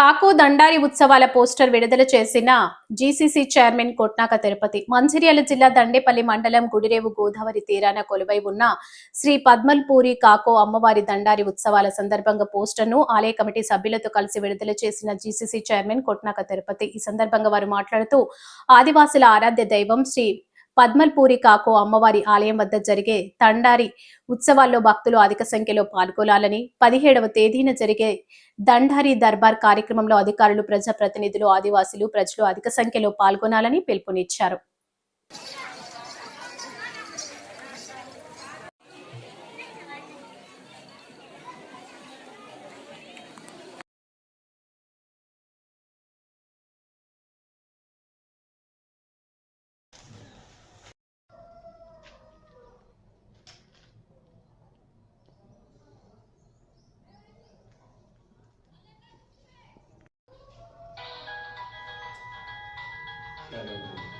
కాకు దండారి ఉత్సవాల పోస్టర్ విడుదల చేసిన జీసీసీ చైర్మన్ కొట్నాక తిరుపతి మంచిర్యాల జిల్లా దండేపల్లి మండలం గుడిరేవు గోదావరి తీరాన కొలువై ఉన్న శ్రీ పద్మల్పూరి కాకో అమ్మవారి దండారి ఉత్సవాల సందర్భంగా పోస్టర్ను ఆలయ కమిటీ సభ్యులతో కలిసి విడుదల చేసిన జీసీసీ చైర్మన్ కొట్నాక తిరుపతి. ఈ సందర్భంగా వారు మాట్లాడుతూ ఆదివాసుల ఆరాధ్య దైవం శ్రీ పద్మల్పూరి కాకో అమ్మవారి ఆలయం వద్ద జరిగే తండారి ఉత్సవాల్లో భక్తులు అధిక సంఖ్యలో పాల్గొనాలని పదిహేడవ తేదీన జరిగే దండారి దర్బార్ కార్యక్రమంలో అధికారులు ప్రజాప్రతినిధులు ఆదివాసులు ప్రజలు అధిక సంఖ్యలో పాల్గొనాలని పిలుపునిచ్చారు. Hallelujah.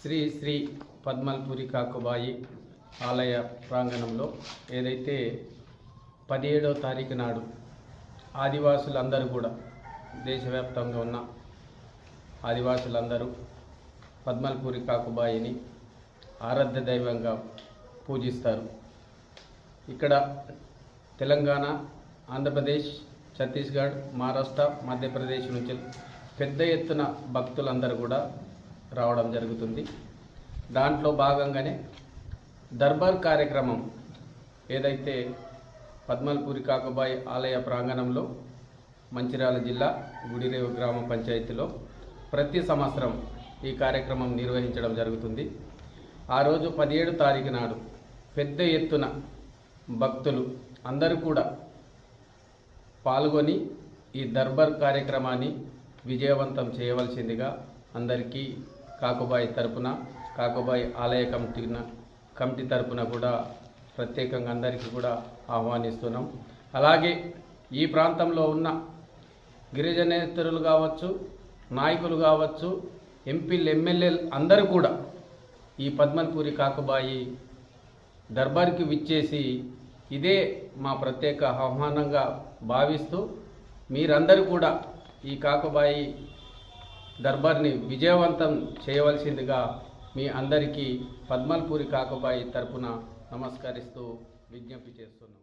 శ్రీ శ్రీ పద్మల్పురి కాకుబాయి ఆలయ ప్రాంగణంలో ఏదైతే పదిహేడవ తారీఖు నాడు ఆదివాసులందరూ కూడా దేశవ్యాప్తంగా ఉన్న ఆదివాసులందరూ పద్మల్పూరి కాకుబాయిని ఆరాధ్య దైవంగా పూజిస్తారు. ఇక్కడ తెలంగాణ ఆంధ్రప్రదేశ్ ఛత్తీస్గఢ్ మహారాష్ట్ర మధ్యప్రదేశ్ నుంచి పెద్ద ఎత్తున భక్తులందరూ కూడా రావడం జరుగుతుంది. దాంట్లో భాగంగానే దర్బార్ కార్యక్రమం ఏదైతే పద్మల్పూరి కాకబాయి ఆలయ ప్రాంగణంలో మంచిర్యాల జిల్లా గుడిరేవు గ్రామ పంచాయతీలో ప్రతి సంవత్సరం ఈ కార్యక్రమం నిర్వహించడం జరుగుతుంది. ఆ రోజు పదిహేడు తారీఖు నాడు పెద్ద ఎత్తున భక్తులు అందరూ కూడా పాల్గొని ఈ దర్బార్ కార్యక్రమాన్ని విజయవంతం చేయవలసిందిగా అందరికీ కాకుబాయి తరపున కాకుబాయి ఆలయ కమిటీ కమిటీ తరపున కూడా ప్రత్యేకంగా అందరికీ కూడా ఆహ్వానిస్తున్నాం. అలాగే ఈ ప్రాంతంలో ఉన్న గిరిజనేతరులు కావచ్చు నాయకులు కావచ్చు ఎంపీలు ఎమ్మెల్యేలు అందరూ కూడా ఈ పద్మల్పూరి కాకుబాయి దర్బార్కి విచ్చేసి ఇదే మా ప్రత్యేక ఆహ్వానంగా భావిస్తూ మీరందరూ కూడా ఈ కాకబాయి దర్బార్ని విజయవంతం చేయవలసిందిగా మీ అందరికీ పద్మల్పూరి కాకబాయి తరపున నమస్కరిస్తూ విజ్ఞప్తి చేస్తున్నాం.